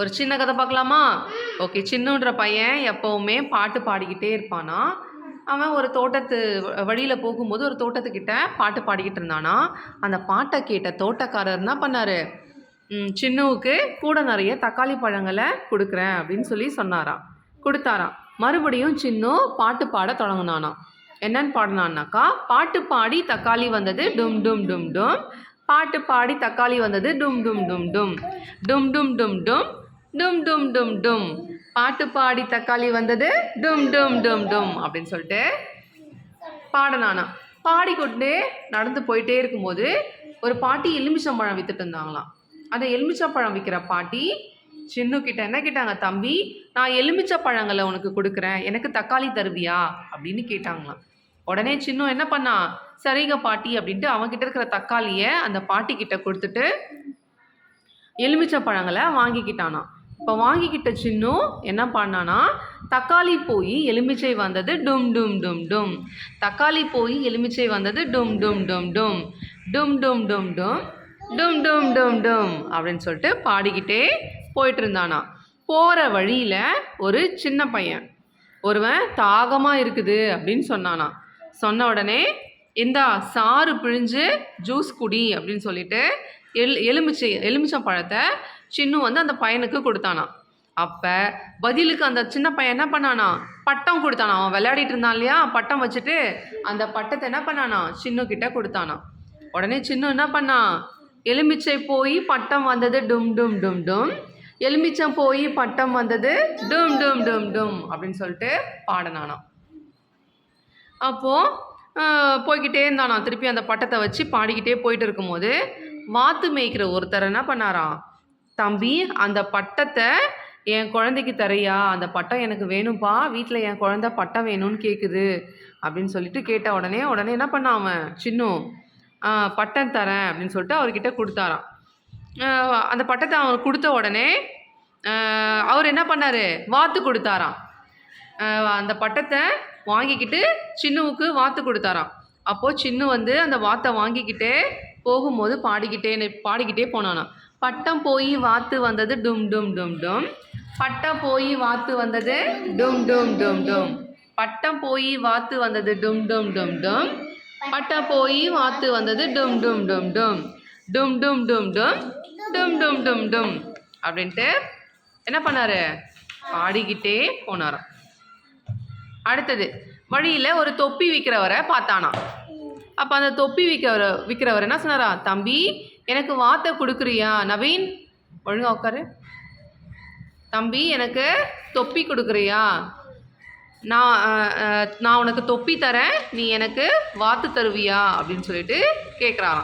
ஒரு சின்ன கதை பார்க்கலாமா? ஓகே சின்னுன்ற பையன் எப்போவுமே பாட்டு பாடிக்கிட்டே இருப்பானா? அவன் ஒரு தோட்டத்து வழியில் போகும்போது ஒரு தோட்டத்துக்கிட்ட பாட்டு பாடிக்கிட்டு இருந்தானா? அந்த பாட்டை கேட்ட தோட்டக்காரர் என்ன பண்ணார்? சின்னுவுக்கு கூட நிறைய தக்காளி பழங்களை கொடுக்குறேன் அப்படின்னு சொல்லி சொன்னாராம் கொடுத்தாராம் மறுபடியும் சின்னு பாட்டு பாட தொடங்கினானா. என்னன்னு பாடினான்னாக்கா பாட்டு பாடி தக்காளி வந்தது டும் டும் டும் டும். பாட்டு பாடி தக்காளி வந்தது டும் டும் டும் டும். டும் டும் டும் டும். டும் டும் டும் டும். பாட்டு பாடி தக்காளி வந்தது. டும் டும் டும் டும் அப்படின்னு சொல்லிட்டு பாடனானா. பாடிக்கொண்டு நடந்து போயிட்டே இருக்கும்போது ஒரு பாட்டி எலுமிச்சம்பழம் வித்துட்டு இருந்தாங்களாம். அந்த எலுமிச்சம்பழம் விற்கிற பாட்டி சின்னு கிட்ட என்ன கேட்டாங்க தம்பி? நான் எலுமிச்சப்பழங்களை உனக்கு கொடுக்குறேன். எனக்கு தக்காளி தருவியா? அப்படின்னு கேட்டாங்களாம். உடனே சின்னு என்ன பண்ணா சரிங்க பாட்டி அப்படின்ட்டு அவன்கிட்ட இருக்கிற தக்காளியை அந்த பாட்டி கிட்ட கொடுத்துட்டு எலுமிச்சப்பழங்களை வாங்கிக்கிட்டானா இப்போ வாங்கிக்கிட்ட சின்னும் என்ன பண்ணானா தக்காளி போய் எலுமிச்சை வந்தது டும் டும் டும் டும். தக்காளி போய் எலுமிச்சை வந்தது டும் டும் டும் டும். டும் டும் டும் டும். டும் டும் டும் டும் அப்படின்னு சொல்லிட்டு பாடிக்கிட்டே போயிட்டு இருந்தானா போகிற வழியில் ஒரு சின்ன பையன் ஒருவன் தாகமாக இருக்குது அப்படின்னு சொன்னானா. சொன்ன உடனே இந்தா சாறு பிழிஞ்சு ஜூஸ் குடி அப்படின்னு சொல்லிட்டு எல் எலுமிச்சை எலுமிச்சம் பழத்தை சின்னு வந்து அந்த பையனுக்கு கொடுத்தானா. அப்போ பதிலுக்கு அந்த சின்ன பையன் என்ன பண்ணானா? பட்டம் கொடுத்தானா. அவன் விளையாடிட்டு இருந்தான் இல்லையா? பட்டம் வச்சுட்டு அந்த பட்டத்தை என்ன பண்ணானா? சின்னு கிட்ட கொடுத்தானா. உடனே சின்னு என்ன பண்ணான் எலுமிச்சை போய் பட்டம் வந்தது டும் டும் டும் டும். எலுமிச்சம் போய் பட்டம் வந்தது டும் டும் டும் டும் அப்படின்னு சொல்லிட்டு பாடினானா. அப்போது போய்கிட்டே இருந்தானா. திருப்பி அந்த பட்டத்தை வச்சு பாடிக்கிட்டே போயிட்டு இருக்கும்போது வாத்து மேய்க்கிற ஒருத்தர் என்ன பண்ணாராம் தம்பி அந்த பட்டத்தை என் குழந்தைக்கு தரையா? அந்த பட்டம் எனக்கு வேணும்ப்பா வீட்டில் என் குழந்தை பட்டம் வேணும்னு கேட்குது அப்படின்னு சொல்லிட்டு கேட்ட உடனே உடனே என்ன பண்ணான் அவன்? சின்னும் பட்டம் தரேன். அப்படின்னு சொல்லிட்டு அவர்கிட்ட கொடுத்தாராம். அந்த பட்டத்தை அவன் கொடுத்த உடனே அவர் என்ன பண்ணார்? வாத்து கொடுத்தாராம். அந்த பட்டத்தை வாங்கிக்கிட்டு சின்னுவுக்கு வாத்து கொடுத்தாராம். அப்போது சின்னு வந்து அந்த வாத்தை வாங்கிக்கிட்டே போகும்போது பாடிக்கிட்டே பாடிக்கிட்டே போனானா பட்டம் போய் வாத்து வந்தது டும் டும் டும் டும் பட்டம் போய் வாத்து வந்தது டும் டும் டும் டும் பட்டம் போய் வாத்து வந்தது டும் டும் டும் டும் பட்டம் போய் வாத்து வந்தது டும் டும் டும் டும் டும் டும் டும் டும் டும் டும் டும் டும் அப்படின்ட்டு என்ன பண்ணார் பாடிக்கிட்டே போனாராம் அடுத்தது வழியில் ஒரு தொப்பி விற்கிறவரை பார்த்தானா அப்போ அந்த தொப்பி விற்கிறவரை விற்கிறவர் என்ன சொன்னாரா தம்பி எனக்கு வாத்தை கொடுக்குறியா? நவீன் ஒழுங்கா உட்காரு. தம்பி எனக்கு தொப்பி கொடுக்குறியா? நான் நான் உனக்கு தொப்பி தரேன் நீ எனக்கு வாத்து தருவியா? அப்படின்னு சொல்லிட்டு கேட்குறான்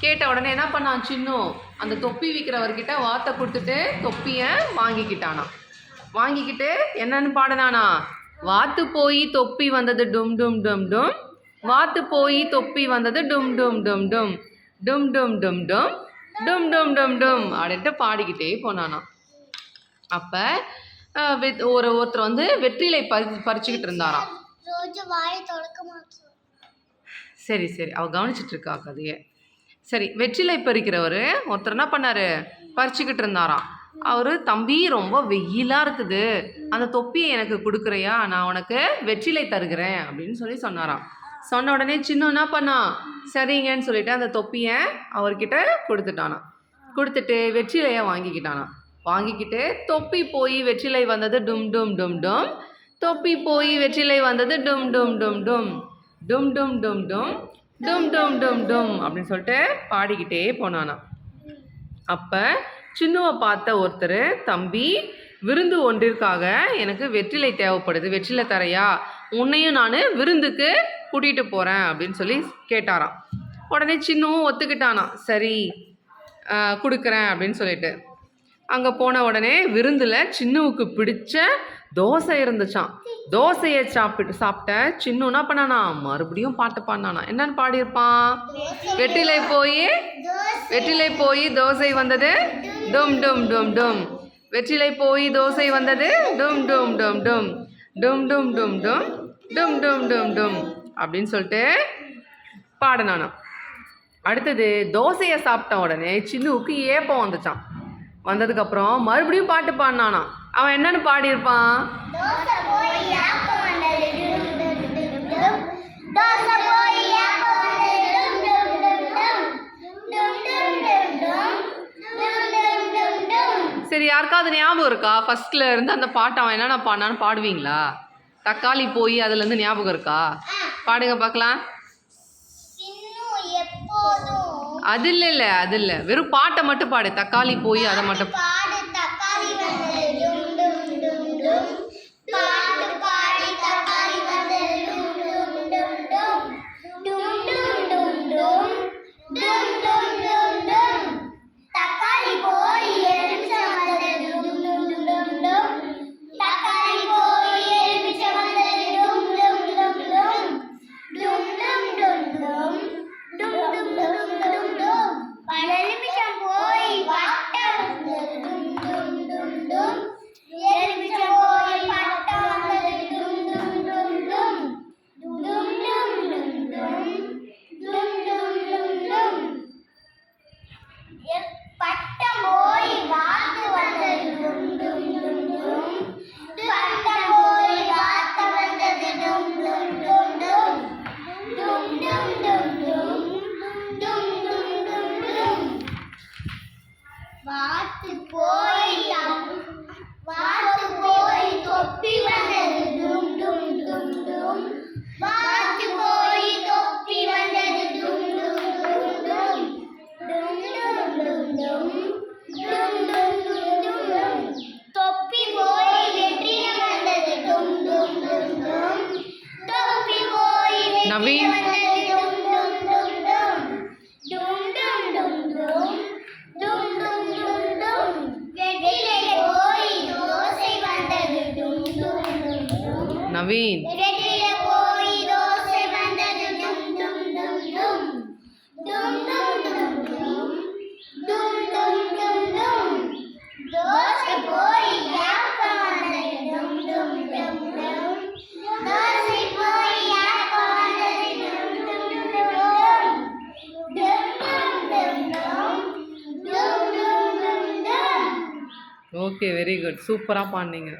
கேட்ட உடனே என்ன பண்ணான் சின்னும் அந்த தொப்பி விற்கிறவர்கிட்ட வாத்தை கொடுத்துட்டு தொப்பியை வாங்கிக்கிட்டானா வாங்கிக்கிட்டு என்னன்னு பாடினானா? வாத்து போய் தொப்பி வந்தது டும் டும் டும் டும். வாத்து போய் தொப்பி வந்தது டும் டும் டும் டும். டும் டும் டும் டும். டும் டும் டும் டும் அப்படின்ட்டு பாடிக்கிட்டே போனானாம் அப்போ ஒரு ஒருத்தர் வந்து வெற்றிலை பறி பறிச்சுக்கிட்டு இருந்தாராம் சரி சரி. அவ கவனிச்சிட்டு இருக்கா கதையை. சரி வெற்றிலை பறிக்கிறவர் ஒருத்தர் என்ன பண்ணாரு? பறிச்சுக்கிட்டு இருந்தாராம் அவர் தம்பி ரொம்ப வெயிலாக இருக்குது. அந்த தொப்பியை எனக்கு கொடுக்குறியா? நான் உனக்கு வெற்றிலை தருகிறேன். அப்படின்னு சொல்லி சொன்னாராம். சொன்ன உடனே சின்ன என்ன பண்ணான் சரிங்கன்னு சொல்லிட்டு அந்த தொப்பியை அவர்கிட்ட கொடுத்துட்டானா. கொடுத்துட்டு வெற்றிலையை வாங்கிக்கிட்டானா. வாங்கிக்கிட்டு தொப்பி போய் வெற்றிலை வந்தது டும் டும் டும் டும். தொப்பி போய் வெற்றிலை வந்தது டும் டும் டும் டும். டும் டும் டும் டும். டும் டும் டும் டும் அப்படின்னு சொல்லிட்டு பாடிக்கிட்டே போனானா. அப்போ சின்னுவை பார்த்த ஒருத்தர் தம்பி விருந்து ஒன்றிற்காக எனக்கு வெற்றிலை தேவைப்படுது. வெற்றிலை தரையா? உன்னையும் நான் விருந்துக்கு கூட்டிகிட்டு போகிறேன் அப்படின்னு சொல்லி கேட்டாராம். உடனே சின்னவும் ஒத்துக்கிட்டானா சரி கொடுக்குறேன் அப்படின்னு சொல்லிட்டு. அங்கே போன உடனே விருந்தில் சின்னுவுக்கு பிடிச்ச தோசை இருந்துச்சான் தோசையை சாப்பிட்டு சாப்பிட்ட சின்னு என்ன பண்ணானா மறுபடியும் பாட்டு பாடினானா. என்னன்னு பாடியிருப்பான்? வெற்றிலை போய் வெற்றிலை போய் தோசை வந்தது. டும் டும் டும் டும். வெற்றிலை போய் தோசை வந்தது. டும் டும் டும் டும். டும் டும் டும் டும். டும் டும் டும் டும். அப்படின்னு சொல்லிட்டு பாடினானான் அடுத்தது தோசையை சாப்பிட்ட உடனே சின்னுவுக்கு ஏப்பம் வந்துச்சான் வந்ததுக்கப்புறம் மறுபடியும் பாட்டு பாடினானா. அவன் என்னன்னு பாடியிருப்பான்? சரி யாருக்காவது ஞாபகம் இருக்கா? ஃபஸ்ட்டில் இருந்து அந்த பாட்டை அவன் என்னென்ன பாடினான்னு பாடுவீங்களா? தக்காளி போய் அதுலேருந்து ஞாபகம் இருக்கா? பாடுங்க பார்க்கலாம். அது இல்லை இல்லை அது இல்லை. வெறும் பாட்டை மட்டும் பாடு. தக்காளி போய் அதை மட்டும் Naveen. Naveen. Okay very good சூப்பராக பாடினீங்க.